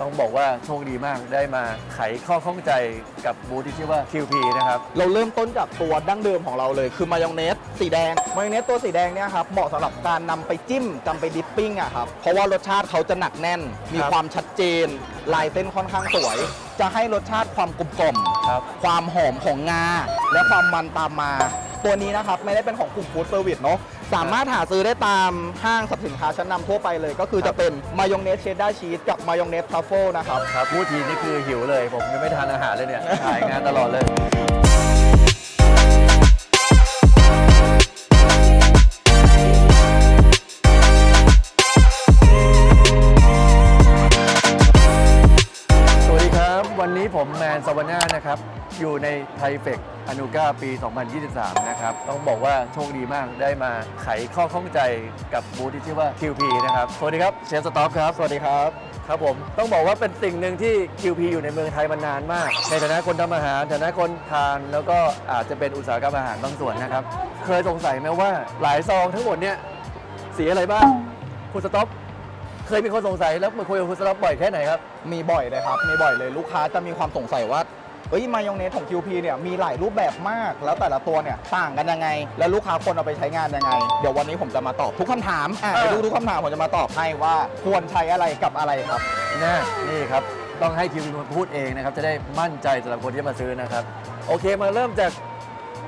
ต้องบอกว่าโชคดีมากได้มาไขข้อข้องใจกับบูธที่ชื่อว่า QP นะครับ เราเริ่มต้นจากตัวดั้งเดิมของเราเลย คือมายองเนสสีแดงมายองเนสตัวสีแดงเนี่ยครับเหมาะสำหรับการนำไปจิ้มจำไปดิปปิ้งอะครับเพราะว่ารสชาติเขาจะหนักแน่น มีครับความชัดเจน ลายเส้นค่อนข้างสวย จะให้รสชาติความกลมกล่อมครับ ความหอมของงาและความมันตามมา ตัวนี้นะครับไม่ได้เป็นของกลุ่มฟู้ดเซอร์วิสเนาะ สามารถหาซื้อได้ตามห้างสรรพสินค้าชั้นนำทั่วไปเลย ก็คือจะเป็นมายองเนสเชดดาร์ชีสกับมายองเนสทรัฟเฟิลนะครับ ครับพูดทีนี่คือหิวเลย ผมยังไม่ทานอาหารเลยเนี่ยถ่ายงานตลอดเลย สวัสดีครับ วันนี้ผมแมนสวาน่านะครับ อยู่ในไทเฟกอนุกาปี 2023 นะครับ ต้องบอกว่าโชคดีมากได้มาไขข้อข้องใจกับบูธที่ชื่อว่า QP นะครับ สวัสดีครับ เชฟสต็อปครับ สวัสดีครับ ครับผม ต้องบอกว่าเป็นสิ่งหนึ่งที่ QP อยู่ในเมืองไทยมานานมาก ในฐานะคนทำอาหารฐานะคนทาน แล้วก็อาจจะเป็นอุตสาหกรรมอาหารบางส่วนนะครับ เคยสงสัยไหมว่าหลายซองทั้งหมดเนี่ยสีอะไรบ้าง คุณสต็อปเคยมีคนสงสัยแล้วมาคุยกับคุณสต็อปบ่อยแค่ไหนครับ มีบ่อยเลยครับ มีบ่อยเลยลูกค้าจะมีความสงสัยว่า เอ้ยมายองเนสของ QP เนี่ยมีหลายรูปแบบมาก แล้วแต่ละตัวเนี่ยต่างกันยังไง แล้วลูกค้าควรเอาไปใช้งานยังไง เดี๋ยววันนี้ผมจะมาตอบทุกคำถามอะเออ เดี๋ยวทุกๆคำถามผมจะมาตอบให้ว่าควรใช้อะไรกับอะไรครับ นะนี่ครับ ต้องให้ QP มาพูดเองนะครับ จะได้มั่นใจสำหรับคนที่จะมาซื้อนะครับ โอเคมาเริ่มจาก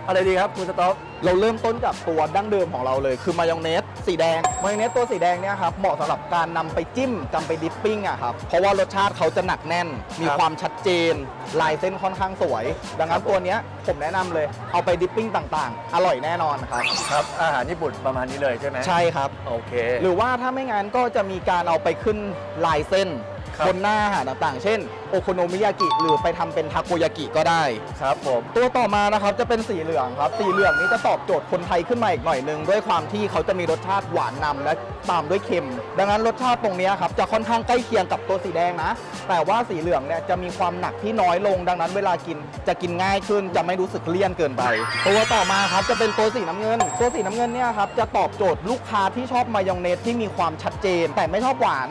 อะไรดีครับคุณสต็อปเราเริ่มต้นจากตัวดั้งเดิมของเราเลย คือมายองเนสสีแดงมายองเนสตัวสีแดงเนี่ยครับเหมาะสำหรับการนำไปจิ้มจำไปดิปปิ้งอะครับเพราะว่ารสชาติเขาจะหนักแน่น มีครับความชัดเจน ลายเส้นค่อนข้างสวย ดังนั้ครันบตัวเนี้ยผมแนะนำเลยเอาไปดิปปิ้งต่างๆ อร่อยแน่นอนครับครับอาหารญี่ปุ่นประมาณนี้เลยใช่ไหมใช่ครับ โอเค หรือว่าถ้าไม่งั้นก็จะมีการเอาไปขึ้นลายเส้นครั บบนหน้าอาหารต่างๆ เช่นโอโคโนมิยากิหรือไปทำเป็นทาโกยากิก็ได้ ครับผม ตัวต่อมานะครับจะเป็นสีเหลืองครับ สีเหลืองนี้จะตอบโจทย์คนไทยขึ้นมาอีกหน่อยหนึ่งด้วยความที่เขาจะมีรสชาติหวานนำและตามด้วยเค็ม ดังนั้นรสชาติตรงเนี้ยครับจะค่อนข้างใกล้เคียงกับตัวสีแดงนะ แต่ว่าสีเหลืองเนี่ยจะมีความหนักที่น้อยลง ดังนั้นเวลากินจะกินง่ายขึ้น จะไม่รู้สึกเลี่ยนเกินไป ตัวต่อมาครับจะเป็นตัวสีน้ำเงิน ตัวสีน้ำเงินเนี่ยครับจะตอบโจทย์ลูกค้าที่ชอบมายองเนสที่มีความชัดเจน แต่ไม่ชอบหวาน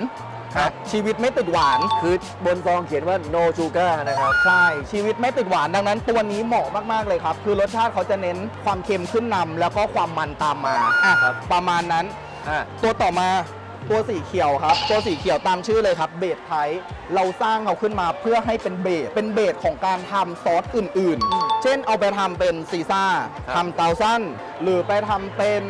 ครับ ชีวิตไม่ติดหวาน คือบนซองเขียนว่า no sugar นะครับ ใช่ชีวิตไม่ติดหวานดังนั้น ตัวนี้เหมาะมากๆเลยครับ คือรสชาติเขาจะเน้นความเค็มขึ้นนำแล้วก็ความมันตามมาอะครับ ประมาณนั้น อะ ตัวต่อมาตัวสีเขียวครับ ตัวสีเขียวตามชื่อเลยครับเบสไทป์เราสร้างเขาขึ้นมาเพื่อให้เป็นเบสเป็นเบสของการทำซอสอื่น ๆ เช่นเอาไปทำเป็นซีซ่าครับ ทำเตาสั้น หรือไปทำเป็น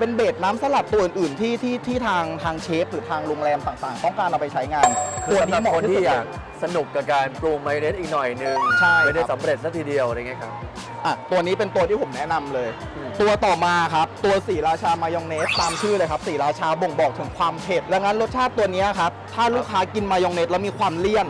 เป็นเบสน้ำสลัดตัวอื่นๆที่ที่ที่ทางทางเชฟหรือทางโรงแรมต่างๆ ต้องการเอาไปใช้งานคือสำหรับคนที่สุดอยากสนุกกับการปรุงมายองเนสอีกหน่อยหนึงใช่ไม่ได้ครับสำเร็จสักทีเดียวอะไรเงี้ยครับ อะตัวนี้เป็นตัวที่ผมแนะนำเลย อืม ตัวต่อมาครับ ตัวสีราชามายองเนสตามชื่อเลยครับสีราชาบ่งบอกถึงความเผ็ดดังนั้นรสชาติตัวเนี้ยครับ ถ้าลูกค้ากินมายองเนสแล้วมีความเลี่ยน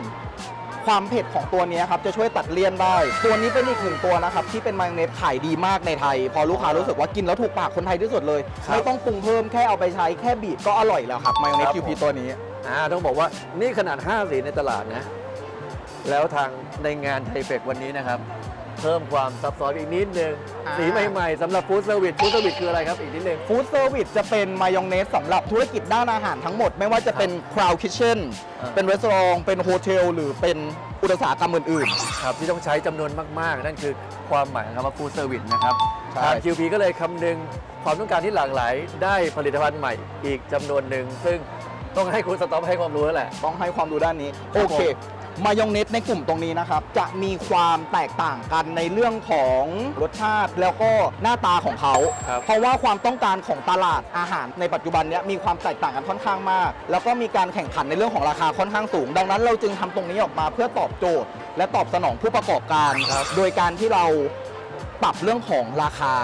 ความเผ็ดของตัวเนี้ยครับจะช่วยตัดเลี่ยนได้ ตัวนี้เป็นอีกหนึ่งตัวนะครับที่เป็นมายองเนสขายดีมากในไทย พอลูกค้ารู้สึกว่ากินแล้วถูกปากคนไทยที่สุดเลยครับไม่ต้องปรุงเพิ่มแค่เอาไปใช้แค่บีบก็อร่อยแล้วครับมายองเนสครับคิวพีผมตัวนี้อ่าต้องบอกว่านี่ขนาด 5 สีในตลาดนะ แล้วทางในงานไทเฟกวันนี้นะครับ เพิ่มความซับซ้อนอีกนิดนึงอ่า สีใหม่ๆสำหรับฟู้ดเซอร์วิสฟู้ดเซอร์วิสคืออะไรครับ อีกนิดนึง ฟู้ดเซอร์วิสจะเป็นมายองเนสสำหรับธุรกิจด้านอาหารทั้งหมด ไม่ว่าจะเป็นคราวคิ t เช่นอ่า เป็นรีสอร์ทเป็นโฮเทลหรือเป็นอุตสาหกรรมอื่น ครับที่ต้องใช้จำนวนมาก ๆ นั่นคือความหมายของคำว่าฟู้ดเซอร์วิสนะครับใช่ ทาง QP ก็เลยคำนึงความต้องการที่หลากหลายได้ผลิตภัณฑ์ใหม่อีกจำนวนหนึ่ง ซึ่ง ต้องให้คุณสต็อปให้ความรู้แล้วแหละๆต้องให้ความรู้ด้านนี้ครัโอบเค มายองเนสในกลุ่มตรงนี้นะครับ จะมีความแตกต่างกันในเรื่องของรสชาติแล้วก็หน้าตาของเขา ครับ เพราะว่าความต้องการของตลาดอาหารในปัจจุบันเนี้ยมีความแตกต่างกันค่อนข้างมาก แล้วก็มีการแข่งขันในเรื่องของราคาค่อนข้างสูง ดังนั้นเราจึงทำตรงนี้ออกมาเพื่อตอบโจทย์ และตอบสนองผู้ประกอบการ ครับ โดยการที่เราปรับเรื่องของราคา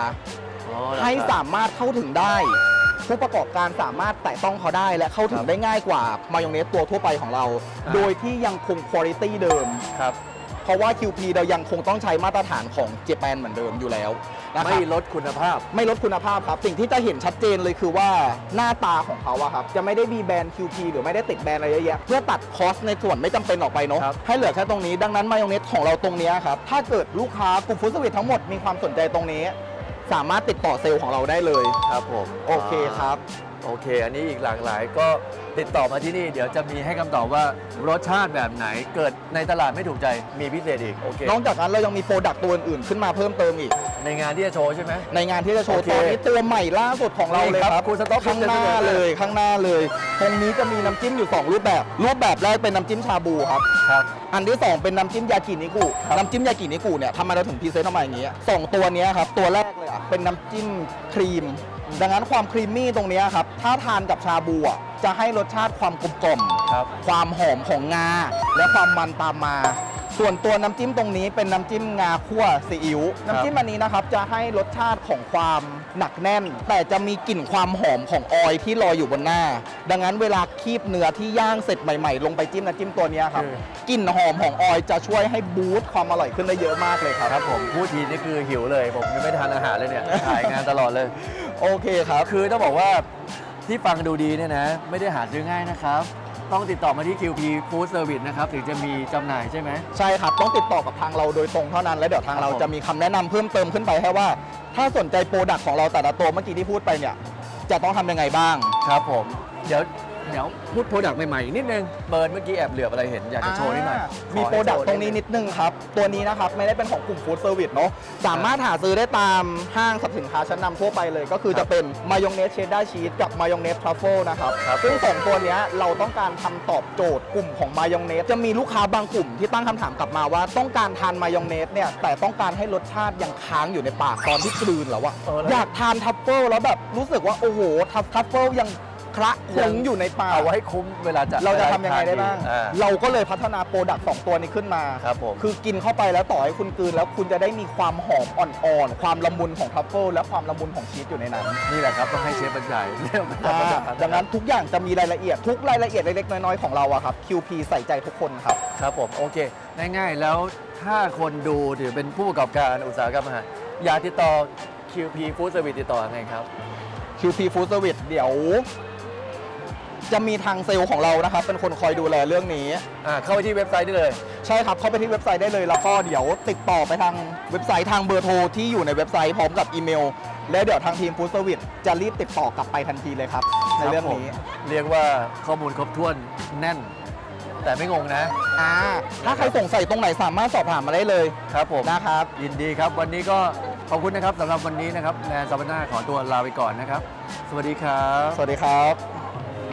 อ๋อให้ราคาสามารถเข้าถึงได้ ผู้ประกอบการสามารถแตะต้องเขาได้และเข้าถึคงรับได้ง่ายกว่ามายองเนสตัวทั่วไปของเรา อ่า โดยที่ยังคงคุณภาพเดิม ครับ เพราะว่า QP เรายังคงต้องใช้มาตรฐานของเจแปนเหมือนเดิมอยู่แล้วนะคไม่รับลดคุณภาพ ไม่ลดคุณภาพครับ สิ่งที่จะเห็นชัดเจนเลยคือว่าหน้าตาของเขาอะครับ จะไม่ได้มีแบรนด์ QP หรือไม่ได้ติดแบรนด์อะไรเยอะแยะเพื่อตัดคอสในส่วนไม่จำเป็นออกไปเนาะครับ ให้เหลือแค่ตรงนี้ดังนั้นมายองเนสของเราตรงเนี้ยครับ ถ้าเกิดลูกค้ากลุ่มฟู้ดสวิตทั้งหมดมีความสนใจตรงนี้ สามารถติดต่อเซลล์ของเราได้เลยครับผม โอเคครับ โอเค อันนี้อีกหลากหลายก็ติดต่อมาที่นี่ เดี๋ยวจะมีให้คำตอบว่ารสชาติแบบไหนเกิดในตลาดไม่ถูกใจมีพิเศษอีกโอเคนอกจากนั้นเรายังมีโปรดักต์ตัวอื่นๆขึ้นมาเพิ่มเติมอีก ในงานที่จะโชว์ใช่ไหม ในงานที่จะโชว์โอเคตอนนี้ตัวใหม่ล่าสุดของเราเลยนี่ครับครับคุณสต๊อกข้างหน้าคุณจะเสนอเลยข้างหน้าเลยตรงนี้จะมีน้ำจิ้มอยู่2รูปแบบ รูปแบบแรกเป็นน้ำจิ้มชาบูครับ ครับ อันที่2เป็นน้ำจิ้มยากินิกุครับน้ำจิ้มยากินิกุเนี่ยทำไมเราถึงพรีเซนต์ออกมาอย่างนี้สองตัวเนี้ยครับ ตัวแรกเลยอะเป็นน้ำจิ้มครีม ดังนั้นความครีมมี่ตรงเนี้ยครับ ถ้าทานกับชาบูอะจะให้รสชาติความกลมกล่อมครับ ความหอมของงา และความมันตามมา ส่วนตัวน้ำจิ้มตรงนี้เป็นน้ำจิ้มงาคั่วซีอิ๊วน้ำจิ้มอันนี้นะครับจะให้รสชาติของความหนักแน่น แต่จะมีกลิ่นความหอมของออยล์ที่ลอยอยู่บนหน้า ดังนั้นเวลาคีบเนื้อที่ย่างเสร็จใหม่ๆ ลงไปจิ้มน้ำจิ้มตัวเนี้ยครับคือกลิ่นหอมของออยล์จะช่วยให้บูสต์ความอร่อยขึ้นได้เยอะมากเลยครับ ครับผมพูดทีนี่คือหิวเลย ผมยังไม่ทานอาหารเลยเนี่ย ถ่ายงานตลอดเลย โอเคครับ คือต้องบอกว่าที่ฟังดูดีเนี่ยนะ ไม่ได้หาซื้อง่ายนะครับ ต้องติดต่อมาที่ QP Food Service นะครับถึงจะมีจำหน่ายใช่ไหม ใช่ครับ ต้องติดต่อกับทางเราโดยตรงเท่านั้น แล้วเดี๋ยวทางเราครับผม จะมีคำแนะนำเพิ่มเติมขึ้นไปให้ว่า ถ้าสนใจโปรดักต์ของเราแต่ละตัวเมื่อกี้ที่พูดไปเนี่ย จะต้องทำยังไงบ้าง ครับผม เดี๋ยว เดี๋ยวพูดโปรดักต์ใหม่ๆอีกนิดนึง เบิร์นเมื่อกี้แอบเหลือบอะไรเห็น อยากจะโชว์นิดหน่อยอ่าขอมีให้โปรดักโชต์ตรงนี้นิดนึงครับ ตัวนี้นะครับ ไม่ได้เป็นของกลุ่มฟู้ดเซอร์วิสเนาะสามารถหาซื้อได้ตามห้างสรรพสินค้าชั้นนำทั่วไปเลย ก็คือครัจะบเป็นมายองเนสเชดดาร์ชีสกับมายองเนสทรัฟเฟิลนะครับครับ ซึ่งสองตัวเนี้ยเราต้องการทำตอบโจทย์กลุ่มของมายองเนสจะมีลูกค้าบางกลุ่มที่ตั้งคำถามกลับมาว่าต้องการทานมายองเนสเนี่ยแต่ต้องการให้รสชาติยังค้างอยู่ในปากตอนที่กลืนแล้วอะเออแล้ว อยากทานทัฟเฟิลแล้วแบบรู้สึกว่าโอ้โหทัฟทัฟเฟิลยัง คละคลุ้งอยู่ในปากเอาไว้ให้คุ้มเวลาจัดเราจะทำยังไงได้บ้าง อ่าเราก็เลยพัฒนาโปรดักต์สองตัวนี้ขึ้นมา ครับผม คือกินเข้าไปแล้วต่อให้คุณกลืนแล้วคุณจะได้มีความหอมอ่อนๆ ความละมุนของทัฟเฟิลและความละมุนของชีสอยู่ในนั้นนี่แหละครับต้องให้เชฟบรรยายเรื่องบรรยายบรรยายดังนั้นทุกอย่างจะมีรายละเอียดทุกรายละเอียดเล็กๆน้อยๆของเราอะครับ QP ใส่ใจทุกคนครับ ครับผมโอเค ง่ายๆแล้วถ้าคนดูถือเป็นผู้ประกอบการอุตสาหกรรมอาหารอยากติดต่อ QP Food Service ติดต่อยังไงครับ QP Food Service เดี๋ยว จะมีทางเซลล์ของเรานะครับ เป็นคนคอยดูแลเรื่องนี้ อ่าเข้าไปที่เว็บไซต์ได้เลย ใช่ครับ เข้าไปที่เว็บไซต์ได้เลย แล้วก็เดี๋ยวติดต่อไปทางเว็บไซต์ทางเบอร์โทรที่อยู่ในเว็บไซต์พร้อมกับอีเมล แล้วเดี๋ยวทางทีม Food Service จะรีบติดต่อกลับไปทันทีเลยครับ ในเรื่องนี้ครับผมเรียกว่าข้อมูลครบถ้วนแน่น แต่ไม่งงนะ อ่า ถ้าใครสงสัยตรงไหนสามารถสอบถามมาได้เลยครับผม นะครับ ยินดีครับ วันนี้ก็ขอบคุณนะครับสำหรับวันนี้นะครับแนนซาบาน่าขอตัวลาไปก่อนนะครับ สวัสดีครับ สวัสดีครับ